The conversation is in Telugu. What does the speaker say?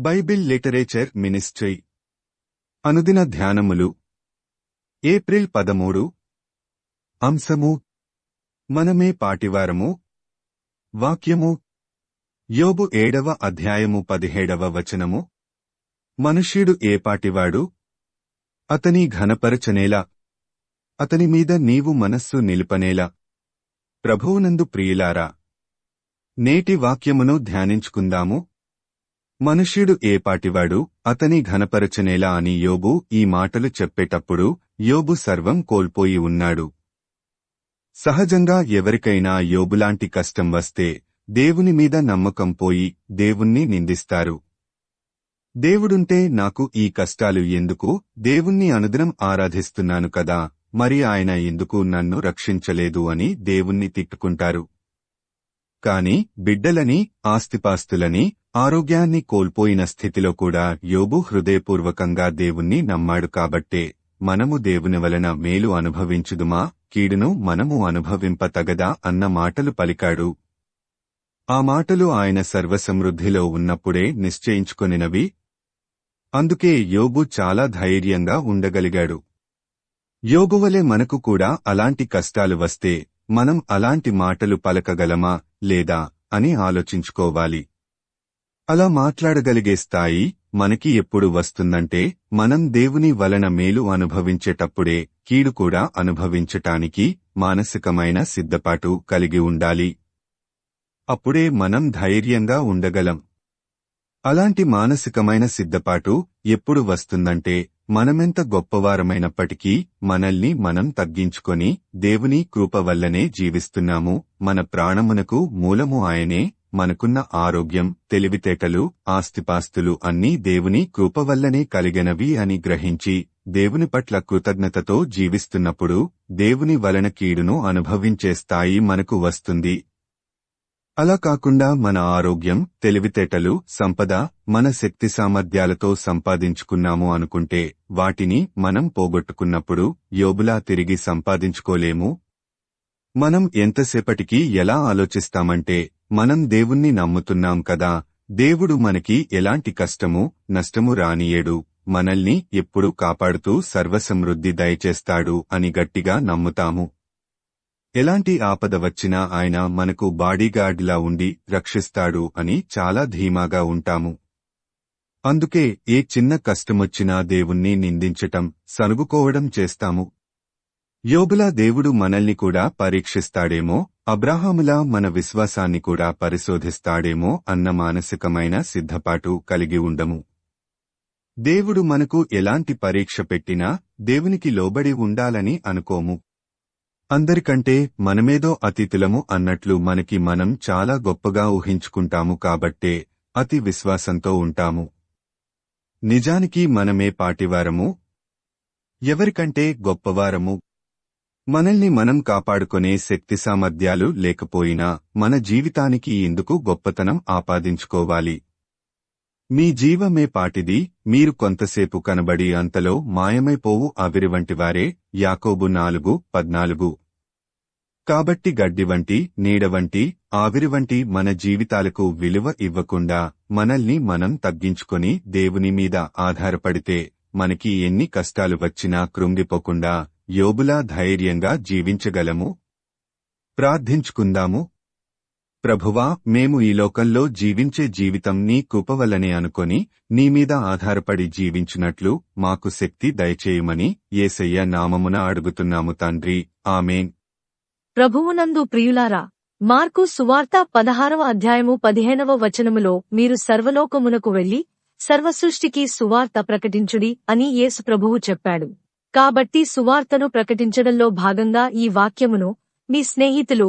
Bible literature ministry. అనుదిన ధ్యానములు. ఏప్రిల్ పదమూడు. అంశము. మనమే పాటివారము. వాక్యము. యోబు ఏడవ అధ్యాయము పదిహేడవ వచనము. మనుష్యుడు ఏ పాటివాడు? అతని ఘనపరచనేలా. అతని మీద నీవు మనస్సు నిలుపనేలా. ప్రభువునందు ప్రియులారా. నేటి వాక్యమును ధ్యానించుకుందాము. మనుష్యుడు ఏపాటివాడు అతని ఘనపరచనేలా అని యోబు ఈ మాటలు చెప్పేటప్పుడు యోబు సర్వం కోల్పోయి ఉన్నాడు. సహజంగా ఎవరికైనా యోబులాంటి కష్టం వస్తే దేవుని మీద నమ్మకం పోయి దేవుణ్ణి నిందిస్తారు. దేవుడుంటే నాకు ఈ కష్టాలు ఎందుకు? దేవుణ్ణి అనుదినం ఆరాధిస్తున్నాను కదా మరి ఆయన ఎందుకు నన్ను రక్షించలేదు అని దేవుణ్ణి తిట్టుకుంటారు. కాని బిడ్డలని ఆస్తిపాస్తులని ఆరోగ్యాన్ని కోల్పోయిన స్థితిలో కూడా యోబు హృదయపూర్వకంగా దేవుణ్ణి నమ్మాడు కాబట్టే మనము దేవుని వలన మేలు అనుభవించుదుమా? కీడును మనము అనుభవింపతగదా? అన్న మాటలు పలికాడు. ఆ మాటలు ఆయన సర్వసమృద్ధిలో ఉన్నప్పుడే నిశ్చయించుకొనినవి. అందుకే యోబు చాలా ధైర్యంగా ఉండగలిగాడు. యోగువలే మనకు కూడా అలాంటి కష్టాలు వస్తే మనం అలాంటి మాటలు పలకగలమా? లేదా అని ఆలోచించుకోవాలి. అలా మాట్లాడగలిగే స్థాయి మనకి ఎప్పుడు వస్తుందంటే మనం దేవుని వలన మేలు అనుభవించేటప్పుడే కీడు కూడా అనుభవించటానికి మానసికమైన సిద్ధపాటు కలిగి ఉండాలి. అప్పుడే మనం ధైర్యంగా ఉండగలం. అలాంటి మానసికమైన సిద్ధపాటు ఎప్పుడు వస్తుందంటే మనమెంత గొప్పవారమైనప్పటికీ మనల్ని మనం తగ్గించుకొని దేవుని కృప వల్లనే జీవిస్తున్నాము. మన ప్రాణమునకు మూలము ఆయనే. మనకున్న ఆరోగ్యం తెలివితేటలు ఆస్తిపాస్తులు అన్నీ దేవుని కృప వల్లనే కలిగినవి అని గ్రహించి దేవుని పట్ల కృతజ్ఞతతో జీవిస్తున్నప్పుడు దేవుని వలన కీడును అనుభవించే స్థాయి మనకు వస్తుంది. అలా కాకుండా మన ఆరోగ్యం తెలివితేటలు సంపద మన శక్తి సామర్థ్యాలతో సంపాదించుకున్నాము అనుకుంటే వాటిని మనం పోగొట్టుకున్నప్పుడు యోబులా తిరిగి సంపాదించుకోలేము? మనం ఎంతసేపటికి ఎలా ఆలోచిస్తామంటే మనం దేవుణ్ణి నమ్ముతున్నాం కదా దేవుడు మనకి ఎలాంటి కష్టము నష్టము రానియేడు మనల్ని ఎప్పుడు కాపాడుతూ సర్వసమృద్ధి దయచేస్తాడు అని గట్టిగా నమ్ముతాము. ఎలాంటి ఆపద వచ్చినా ఆయన మనకు బాడీగార్డ్లా ఉండి రక్షిస్తాడు అని చాలా ధీమాగా ఉంటాము. అందుకే ఏ చిన్న కష్టమొచ్చినా దేవుణ్ణి నిందించటం సనుగుకోవడం చేస్తాము. యోగులా దేవుడు మనల్ని కూడా పరీక్షిస్తాడేమో అబ్రాహాములా మన విశ్వాసాన్ని కూడా పరిశోధిస్తాడేమో అన్న మానసికమైన సిద్ధపాటు కలిగి ఉండము. దేవుడు మనకు ఎలాంటి పరీక్ష పెట్టినా దేవునికి లోబడి ఉండాలని అనుకోము. అందరికంటే మనమేదో అతిథులము అన్నట్లు మనకి మనం చాలా గొప్పగా ఊహించుకుంటాము కాబట్టే అతి విశ్వాసంతో ఉంటాము. నిజానికి మనమే పాటివారము? ఎవరికంటే గొప్పవారము? మనల్ని మనం కాపాడుకునే శక్తి సామర్థ్యాలు లేకపోయినా మన జీవితానికి ఇందుకు గొప్పతనం ఆపాదించుకోవాలి? మీ జీవమే పాటిది మీరు కొంతసేపు కనబడి అంతలో మాయమైపోవు ఆవిరి వంటివారే యాకోబు నాలుగు పద్నాలుగు. కాబట్టి గడ్డి వంటి నీడ వంటి ఆవిరి వంటి మన జీవితాలకు విలువ ఇవ్వకుండా మనల్ని మనం తగ్గించుకొని దేవుని మీద ఆధారపడితే మనకి ఎన్ని కష్టాలు వచ్చినా కృంగిపోకుండా యోబులా ధైర్యంగా జీవించగలము? ప్రార్థించుకుందాము. ప్రభువా మేము ఈ లోకంలో జీవించే జీవితం నీ కృపవల్లనే అనుకొని నీ మీద ఆధారపడి జీవించున్నట్లు మాకు శక్తి దయచేయమని ఏసయ్య నామమున అడుగుతున్నాము తండ్రి. ఆమెన్. ప్రభువునందు ప్రియులారా మార్కు సువార్త పదహారవ అధ్యాయము పదిహేనవ వచనములో మీరు సర్వలోకమునకు వెళ్ళి సర్వసృష్టికి సువార్త ప్రకటించుడి అని యేసు ప్రభువు చెప్పాడు. కాబట్టి సువార్తను ప్రకటించడంలో భాగంగా ఈ వాక్యమును మీ స్నేహితులు